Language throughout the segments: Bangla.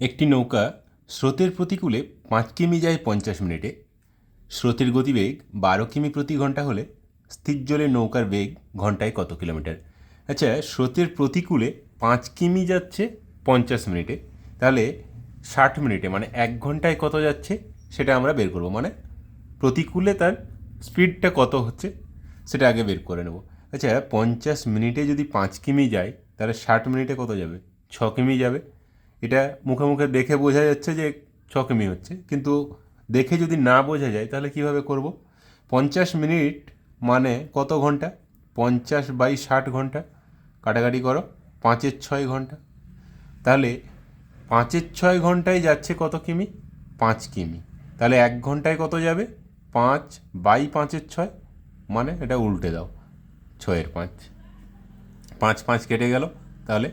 একটি নৌকা স্রোতের প্রতিকূলে পাঁচ কিমি যায় পঞ্চাশ মিনিটে। স্রোতের গতিবেগ বারো কিমি প্রতি ঘণ্টা হলে স্থির জলে নৌকার বেগ ঘন্টায় কত কিলোমিটার? আচ্ছা স্রোতের প্রতিকূলে পাঁচ কিমি যাচ্ছে পঞ্চাশ মিনিটে। তাহলে ষাট মিনিটে মানে এক ঘন্টায় কত যাচ্ছে সেটা আমরা বের করব। মানে প্রতিকূলে তার স্পিডটা কত হচ্ছে সেটা আগে বের করে নেব। আচ্ছা পঞ্চাশ মিনিটে যদি পাঁচ কিমি যায়, তাহলে ষাট মিনিটে কত যাবে? ছ কিমি যাবে। এটা মুখে মুখে দেখে বোঝা যাচ্ছে যে ছ কিমি হচ্ছে। কিন্তু দেখে যদি না বোঝা যায়, তাহলে কীভাবে করব? পঞ্চাশ মিনিট মানে কত ঘণ্টা? পঞ্চাশ বাই ষাট ঘণ্টা। কাটাকাটি করো, পাঁচের ছয় ঘণ্টা। তাহলে পাঁচের ছয় ঘন্টায় যাচ্ছে কত কিমি? পাঁচ কিমি। তাহলে এক ঘন্টায় কত যাবে? পাঁচ বাই পাঁচের ছয়। মানে এটা উল্টে দাও, ছয়ের পাঁচ। পাঁচ পাঁচ কেটে গেল। তাহলে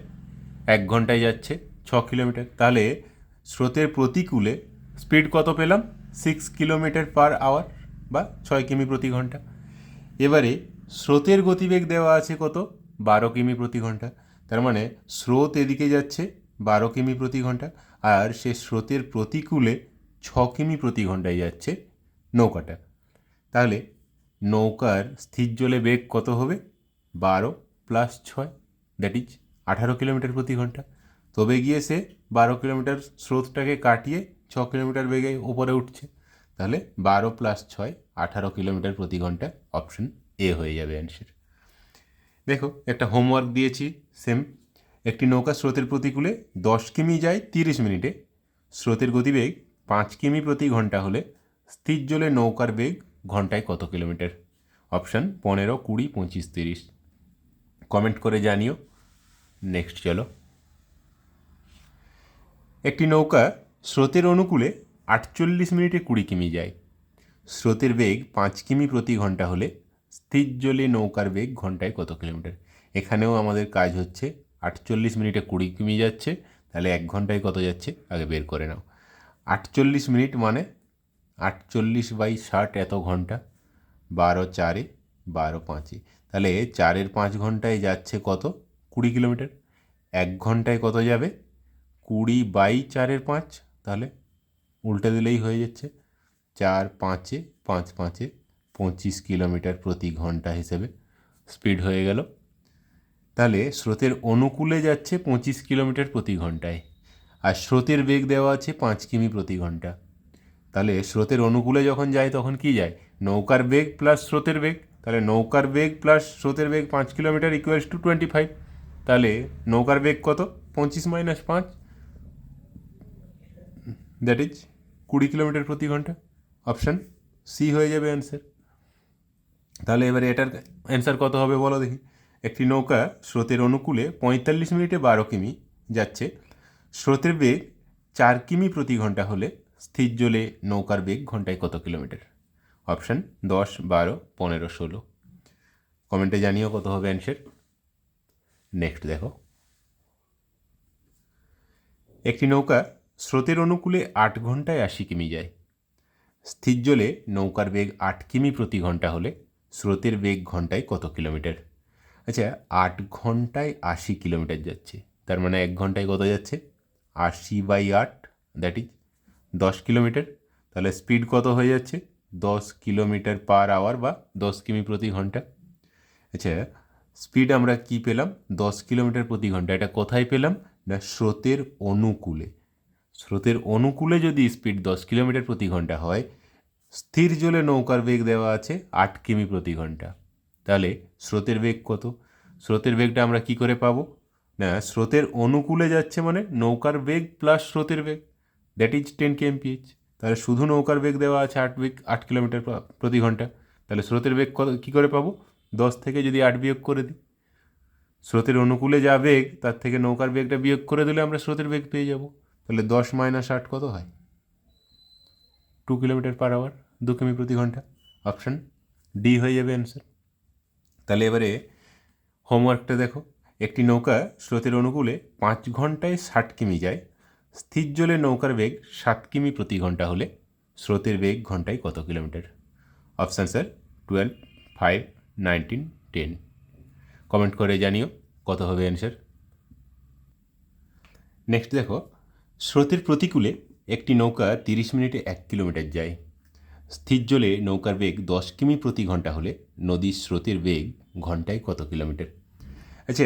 এক ঘন্টায় যাচ্ছে ছ কিলোমিটার। তাহলে স্রোতের প্রতিকূলে স্পিড কত পেলাম? সিক্স কিলোমিটার পার আওয়ার বা ছয় কিমি প্রতি ঘণ্টা। এবারে স্রোতের গতিবেগ দেওয়া আছে কত? বারো কিমি প্রতি ঘণ্টা। তার মানে স্রোত এদিকে যাচ্ছে, বারো কিমি প্রতি ঘণ্টা। আর সে স্রোতের প্রতিকূলে ছ কিমি প্রতি ঘন্টায় যাচ্ছে নৌকাটা। তাহলে নৌকার স্থির জলে বেগ কত হবে? বারো প্লাস ছয় দ্যাট ইজ আঠারো কিলোমিটার প্রতি ঘণ্টা। তবে গিয়ে সে বারো কিলোমিটার স্রোতটাকে কাটিয়ে ছ কিলোমিটার বেগে উপরে উঠছে। তাহলে বারো প্লাস ছয়, আঠারো কিলোমিটার প্রতি ঘণ্টা অপশন এ হয়ে যাবে অ্যান্সার দেখো, একটা হোমওয়ার্ক দিয়েছি সেম একটি নৌকা স্রোতের প্রতিকূলে দশ কিমি যায় তিরিশ মিনিটে। স্রোতের গতিবেগ পাঁচ কিমি প্রতি ঘণ্টা হলে স্থির জলে নৌকার বেগ ঘন্টায় কত কিলোমিটার? অপশান পনেরো, কুড়ি, পঁচিশ, তিরিশ। কমেন্ট করে জানিও। নেক্সট চলো। একটি নৌকা স্রোতের অনুকূলে আটচল্লিশ মিনিটে কুড়ি কিমি যায়। স্রোতের বেগ পাঁচ কিমি প্রতি ঘণ্টা হলে স্থির জলে নৌকার বেগ ঘন্টায় কত কিলোমিটার? এখানেও আমাদের কাজ হচ্ছে আটচল্লিশ মিনিটে কুড়ি কিমি যাচ্ছে, তাহলে এক ঘন্টায় কত যাচ্ছে? আগে বের করে নাও। আটচল্লিশ মিনিট মানে আটচল্লিশ বাই ষাট এত ঘণ্টা, বারো চারে বারো পাঁচে। তাহলে চারের পাঁচ ঘন্টায় যাচ্ছে কত? কুড়ি কিলোমিটার। এক ঘন্টায় কত যাবে? কুড়ি বাই চারের পাঁচ, তাহলে উল্টে দিলেই হয়ে যাচ্ছে। চার পাঁচে, পাঁচ পাঁচে পঁচিশ কিলোমিটার প্রতি ঘণ্টা হিসেবে স্পিড হয়ে গেল। তাহলে স্রোতের অনুকূলে যাচ্ছে পঁচিশ কিলোমিটার প্রতি ঘন্টায়, আর স্রোতের বেগ দেওয়া আছে পাঁচ কিমি প্রতি ঘণ্টা। তাহলে স্রোতের অনুকূলে যখন যায় তখন কি যায়? নৌকার বেগ প্লাস স্রোতের বেগ। তাহলে নৌকার বেগ প্লাস স্রোতের বেগ পাঁচ kilometre equals to twenty five তাহলে নৌকার বেগ কত? পঁচিশ মাইনাস পাঁচ। দ্যাট ইজ কুড়ি কিলোমিটার প্রতি ঘণ্টা। অপশান সি হয়ে যাবে অ্যান্সার তাহলে এবারে এটার অ্যান্সার কত হবে বলো দেখি। একটি নৌকা স্রোতের অনুকূলে পঁয়তাল্লিশ মিনিটে বারো কিমি যাচ্ছে। স্রোতের বেগ চার কিমি প্রতি ঘণ্টা হলে স্থির জলে নৌকার বেগ ঘন্টায় কত কিলোমিটার? অপশান দশ, বারো, পনেরো, ষোলো। কমেন্টে জানিও কত হবে অ্যান্সার নেক্সট দেখো। একটি নৌকা স্রোতের অনুকূলে আট ঘন্টায় আশি কিমি যায়। স্থির জলে নৌকার বেগ আট কিমি প্রতি ঘণ্টা হলে স্রোতের বেগ ঘন্টায় কত কিলোমিটার? আচ্ছা আট ঘন্টায় আশি কিলোমিটার যাচ্ছে। তার মানে এক ঘন্টায় কত যাচ্ছে? আশি বাই আট দ্যাট ইজ দশ কিলোমিটার। তাহলে স্পিড কত হয়ে যাচ্ছে? দশ কিলোমিটার পার আওয়ার বা দশ কিমি প্রতি ঘণ্টা আচ্ছা স্পিড আমরা কি পেলাম? দশ কিলোমিটার প্রতি ঘণ্টা এটা কোথায় পেলাম? না, স্রোতের অনুকূলে। স্রোতের অনুকূলে যদি স্পিড দশ কিলোমিটার প্রতি ঘণ্টা হয়, স্থির জলে নৌকার বেগ দেওয়া আছে আট কিমি প্রতি ঘণ্টা। তাহলে স্রোতের বেগ কত? স্রোতের বেগটা আমরা কি করে পাবো? না, স্রোতের অনুকূলে যাচ্ছে মানে নৌকার বেগ প্লাস স্রোতের বেগ। দ্যাট ইজ টেন কেএমপিএইচ তাহলে শুধু নৌকার বেগ দেওয়া আছে আট বেগ, আট কিলোমিটার প্রতি ঘণ্টা। তাহলে স্রোতের বেগ কত, কী করে পাবো? দশ থেকে যদি আট বিয়োগ করে দিই। স্রোতের অনুকূলে যা বেগ, তার থেকে নৌকার বেগটা বিয়োগ করে দিলে আমরা স্রোতের বেগ পেয়ে যাব। তাহলে দশ মাইনাস আট কত হয়? টু কিলোমিটার পার আওয়ার দু কিমি প্রতি ঘণ্টা। অপশান ডি হয়ে যাবে অ্যান্সার তাহলে এবারে হোমওয়ার্কটা দেখো। একটি নৌকা স্রোতের অনুকূলে পাঁচ ঘন্টায় ষাট কিমি যায়। স্থির জলে নৌকার বেগ সাত কিমি প্রতি ঘণ্টা হলে স্রোতের বেগ ঘন্টায় কত kilometre option sir twelve five nineteen ten comment করে জানিও কত হবে অ্যান্সার নেক্সট দেখো স্রোতের প্রতিকূলে একটি নৌকা তিরিশ মিনিটে এক কিলোমিটার যায়। স্থির জলে নৌকার বেগ দশ কিমি প্রতি ঘণ্টা হলে নদীর স্রোতের বেগ ঘন্টায় কত কিলোমিটার? আচ্ছা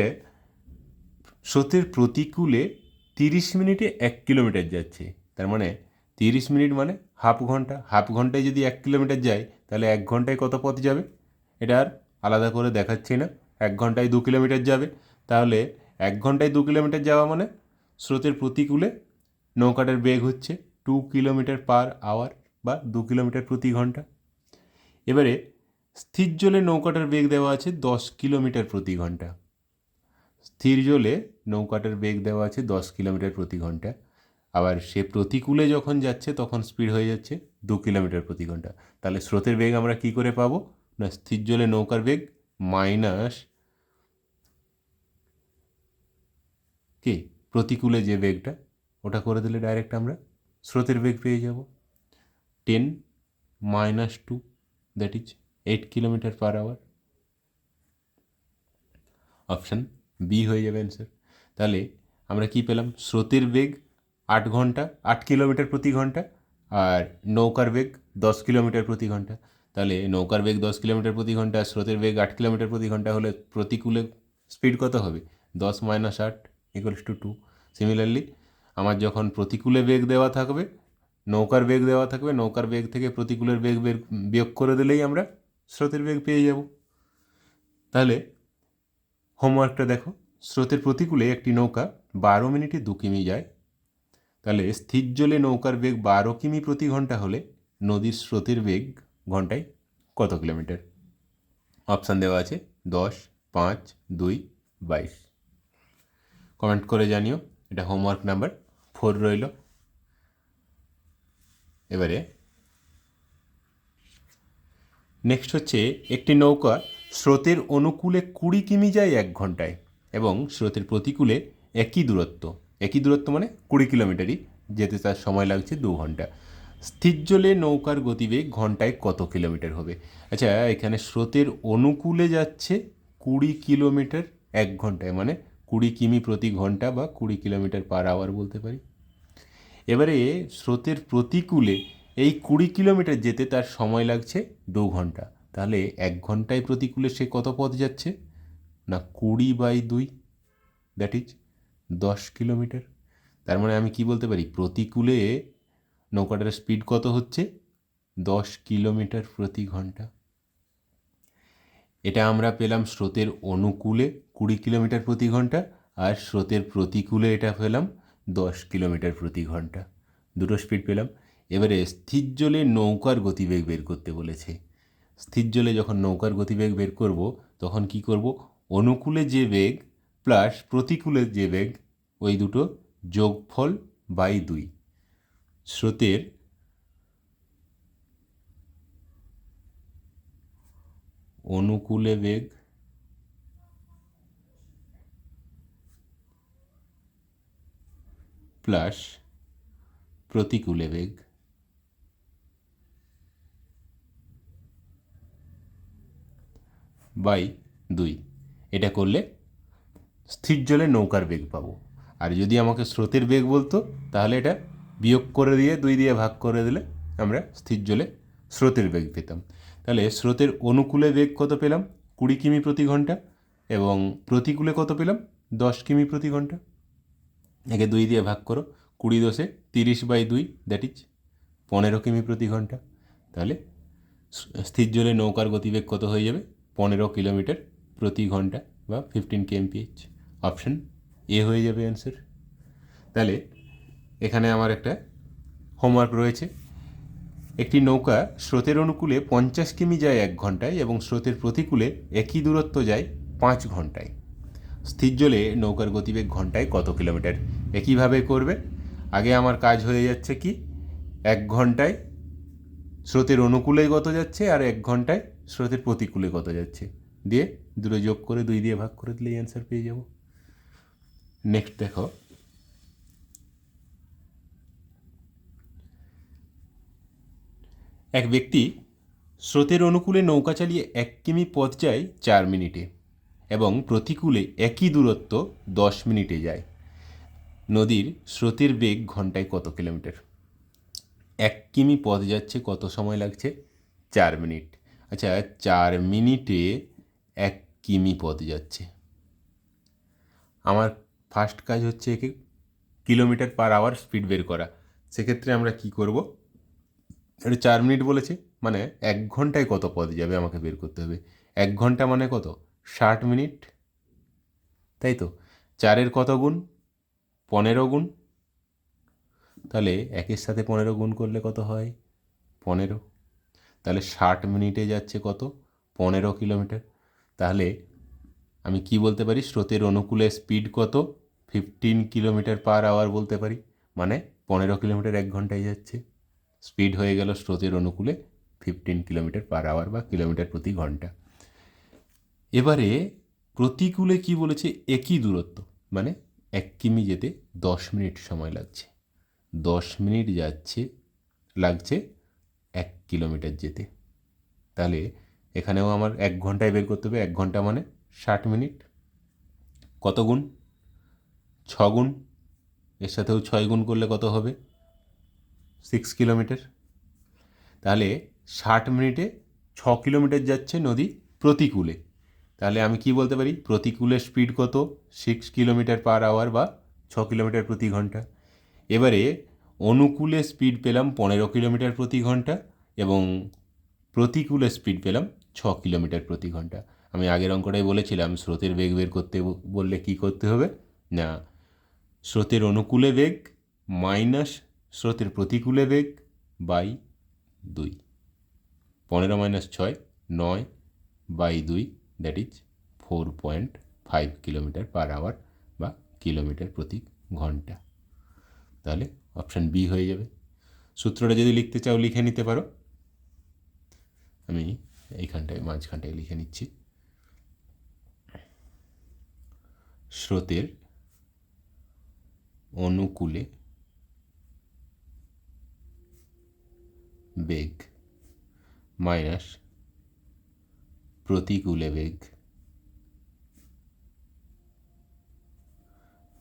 স্রোতের প্রতিকূলে তিরিশ মিনিটে এক কিলোমিটার যাচ্ছে। তার মানে তিরিশ মিনিট মানে হাফ ঘণ্টা। হাফ ঘন্টায় যদি এক কিলোমিটার যায়, তাহলে এক ঘন্টায় কত পথ যাবে? এটা আর আলাদা করে দেখাচ্ছি না। এক ঘন্টায় দু কিলোমিটার যাবে। তাহলে এক ঘন্টায় দু কিলোমিটার যাওয়া মানে স্রোতের প্রতিকূলে নৌকাটার বেগ হচ্ছে টু কিলোমিটার পার আওয়ার বা দু কিলোমিটার প্রতি ঘণ্টা। এবারে স্থির জলে নৌকাটার বেগ দেওয়া আছে দশ কিলোমিটার প্রতি ঘণ্টা। স্থির জলে নৌকাটার বেগ দেওয়া আছে দশ কিলোমিটার প্রতি ঘণ্টা। আবার সে প্রতিকূলে যখন যাচ্ছে তখন স্পিড হয়ে যাচ্ছে দু কিলোমিটার প্রতি ঘণ্টা। তাহলে স্রোতের বেগ আমরা কি করে পাবো? না, স্থির জলে নৌকার বেগ মাইনাস কি? প্রতিকূলে যে বেগটা ওটা করে দিলে ডাইরেক্ট আমরা স্রোতের বেগ পেয়ে যাব। Ten minus two that is eight kilometre per hour option B হয়ে যাবে অ্যান্সার তাহলে আমরা কি পেলাম? স্রোতের বেগ আট ঘণ্টা, আট কিলোমিটার প্রতি ঘণ্টা আর নৌকার বেগ দশ কিলোমিটার প্রতি ঘণ্টা। তাহলে নৌকার বেগ দশ কিলোমিটার প্রতি ঘণ্টা, স্রোতের বেগ আট কিলোমিটার প্রতি ঘণ্টা হলে প্রতিকূলে স্পিড কত হবে? দশ মাইনাস আট ইকুয়ালস টু টু সিমিলারলি আমার যখন প্রতিকূলে বেগ দেওয়া থাকবে, নৌকার বেগ দেওয়া থাকবে, নৌকার বেগ থেকে প্রতিকূলের বেগ বের, বিয়োগ করে দিলেই আমরা স্রোতের বেগ পেয়ে যাব। তাহলে হোমওয়ার্কটা দেখো, স্রোতের প্রতিকূলে একটি নৌকা বারো মিনিটে দু কিমি যায়। তাহলে স্থির জলে নৌকার বেগ বারো কিমি প্রতি ঘণ্টা হলে নদীর স্রোতের বেগ ঘন্টায় কত কিলোমিটার? অপশান দেওয়া আছে দশ, পাঁচ, দুই, বাইশ। কমেন্ট করে জানিও, এটা হোমওয়ার্ক নাম্বার ফোর রইল। এবারে নেক্সট হচ্ছে একটি নৌকা স্রোতের অনুকূলে কুড়ি কিমি যায় এক ঘন্টায় এবং স্রোতের প্রতিকূলে একই দূরত্ব। একই দূরত্ব মানে কুড়ি কিলোমিটারই যেতে তার সময় লাগছে দু ঘণ্টা। স্থির জলে নৌকার গতিবেগ ঘন্টায় কত কিলোমিটার হবে? আচ্ছা এখানে স্রোতের অনুকূলে যাচ্ছে কুড়ি কিলোমিটার এক ঘন্টায় মানে কুড়ি কিমি প্রতি ঘণ্টা বা কুড়ি কিলোমিটার পার আওয়ার বলতে পারি। এবারে স্রোতের প্রতিকূলে এই কুড়ি কিলোমিটার যেতে তার সময় লাগছে দু ঘণ্টা। তাহলে এক ঘন্টায় প্রতিকূলে সে কত পথ যাচ্ছে? না, কুড়ি বাই দুই দ্যাট ইজ দশ কিলোমিটার। তার মানে আমি কি বলতে পারি? প্রতিকূলে নৌকাটার স্পিড কত হচ্ছে? দশ কিলোমিটার প্রতি ঘণ্টা। এটা আমরা পেলাম স্রোতের অনুকূলে কুড়ি কিলোমিটার প্রতি ঘণ্টা, আর স্রোতের প্রতিকূলে এটা পেলাম দশ কিলোমিটার প্রতি ঘণ্টা। দুটো স্পিড পেলাম। এবারে স্থির জলে নৌকার গতিবেগ বের করতে বলেছে। স্থির জলে যখন নৌকার গতিবেগ বের করব, তখন কি করব? অনুকূলে যে বেগ প্লাস প্রতিকূলে যে বেগ, ওই দুটো যোগফল বাই দুই। স্রোতের অনুকূলে বেগ প্লাস প্রতিকূলে বেগ। বাই দুই। এটা করলে স্থির জলে নৌকার বেগ পাবো। আর যদি আমাকে স্রোতের বেগ বলতো, তাহলে এটা বিয়োগ করে দিয়ে, দুই দিয়ে ভাগ করে দিলে আমরা স্থির জলে স্রোতের বেগ পেতাম। তাহলে স্রোতের অনুকূলে বেগ কত পেলাম? কুড়ি কিমি প্রতি ঘণ্টা এবং প্রতিকূলে কত পেলাম? দশ কিমি প্রতি ঘণ্টা। একে দুই দিয়ে ভাগ করো। কুড়ি দশে তিরিশ বাই দুই দ্যাট ইজ পনেরো কিমি প্রতি ঘণ্টা। তাহলে স্থির জলে নৌকার গতিবেগ কত হয়ে যাবে? পনেরো কিলোমিটার প্রতি ঘণ্টা বা ফিফটিন কেএমপিএইচ অপশন এ হয়ে যাবে অ্যান্সার তাহলে এখানে আমার একটা হোমওয়ার্ক রয়েছে। একটি নৌকা স্রোতের অনুকূলে পঞ্চাশ কিমি যায় এক ঘন্টায় এবং স্রোতের প্রতিকূলে একই দূরত্ব যায় পাঁচ ঘন্টায়। স্থির জলে নৌকার গতিবেগ ঘন্টায় কত কিলোমিটার? একইভাবে করবে? আগে আমার কাজ হয়ে যাচ্ছে কি? এক ঘন্টায় স্রোতের অনুকূলে কত যাচ্ছে আর এক ঘন্টায় স্রোতের প্রতিকূলে কত যাচ্ছে। দিয়ে দুটো যোগ করে দুই দিয়ে ভাগ করে দিলেই অ্যান্সার পেয়ে যাব। নেক্সট দেখো। এক ব্যক্তি স্রোতের অনুকূলে নৌকা চালিয়ে এক কিমি পথ যায় চার মিনিটে। এবং প্রতিকূলে একই দূরত্ব দশ মিনিটে যায়। নদীর স্রোতের বেগ ঘন্টায় কত কিলোমিটার? এক কিমি পথ যাচ্ছে কত সময় লাগছে? চার মিনিট। আচ্ছা চার মিনিটে এক কিমি পথ যাচ্ছে। আমার ফার্স্ট কাজ হচ্ছে একে কিলোমিটার পার আওয়ার স্পিড বের করা। সেক্ষেত্রে আমরা কি করব? এটা চার মিনিট বলেছে মানে এক ঘন্টায় কত পথ যাবে আমাকে বের করতে হবে? এক ঘণ্টা মানে কত? ষাট মিনিট। তাই তো? চারের কত গুণ? পনেরো গুণ? তাহলে একের সাথে পনেরো গুণ করলে কত হয়? পনেরো। তাহলে ষাট মিনিটে যাচ্ছে কত? পনেরো কিলোমিটার। তাহলে আমি কি বলতে পারি? স্রোতের অনুকূলে স্পিড কত? ফিফটিন কিলোমিটার পার আওয়ার বলতে পারি। মানে পনেরো কিলোমিটার এক ঘন্টায় যাচ্ছে। স্পিড হয়ে গেল স্রোতের অনুকূলে ফিফটিন কিলোমিটার পার আওয়ার বা কিলোমিটার প্রতি ঘণ্টা। এবারে প্রতিকূলে কি বলেছে? একই দূরত্ব। মানে এক কিমি যেতে দশ মিনিট সময় লাগছে। দশ মিনিট যাচ্ছে, লাগছে এক কিলোমিটার যেতে। তাহলে এখানেও আমার এক ঘন্টায় বের করতে হবে। এক ঘণ্টা মানে ষাট মিনিট। কত গুণ? ছ গুণ। এর সাথেও ছয় গুণ করলে কত হবে? Six kilometre. তাহলে ষাট মিনিটে ছ কিলোমিটার যাচ্ছে নদী প্রতিকূলে। তাহলে আমি কি বলতে পারি? প্রতিকূলের স্পিড কত? সিক্স কিলোমিটার পার আওয়ার বা ছ কিলোমিটার প্রতি ঘণ্টা। এবারে অনুকূলে স্পিড পেলাম পনেরো কিলোমিটার প্রতি ঘণ্টা এবং প্রতিকূলে স্পিড পেলাম ছ কিলোমিটার প্রতি ঘণ্টা। আমি আগের অঙ্কটাই বলেছিলাম, স্রোতের বেগ বের করতে বললে কি করতে হবে? না, স্রোতের অনুকূলে বেগ মাইনাস স্রোতের প্রতিকূলে বেগ বাই দুই। পনেরো মাইনাস ছয়, নয় বাই দুই। That is four point five kilometre per hour বা কিলোমিটার প্রতি ঘণ্টা। তাহলে অপশান বি হয়ে যাবে। সূত্রটা যদি লিখতে চাও, লিখে নিতে পারো। আমি এইখানটায়, মাঝখানটায় লিখে নিচ্ছি। স্রোতের অনুকূলে বেগ মাইনাস প্রতিকূলে বেগ।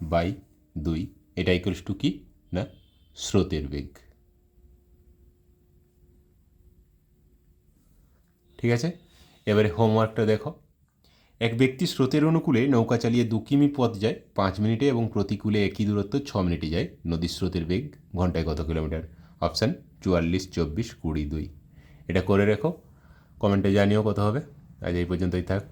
বাই দুই এটা ইকুয়ালস টু কি? না, স্রোতের বেগ। ঠিক আছে? এবারে হোমওয়ার্কটা দেখো। এক ব্যক্তি স্রোতের অনুকূলে নৌকা চালিয়ে দু কিমি পথ যায়, পাঁচ মিনিটে এবং প্রতিকূলে একই দূরত্ব ছ মিনিটে যায়। নদীর স্রোতের বেগ, ঘন্টায় কত কিলোমিটার? অপশান চুয়াল্লিশ, চব্বিশ, কুড়ি, দুই। এটা করে রেখো। কমেন্টে জানিও কত হবে। আজ এই পর্যন্তই থাক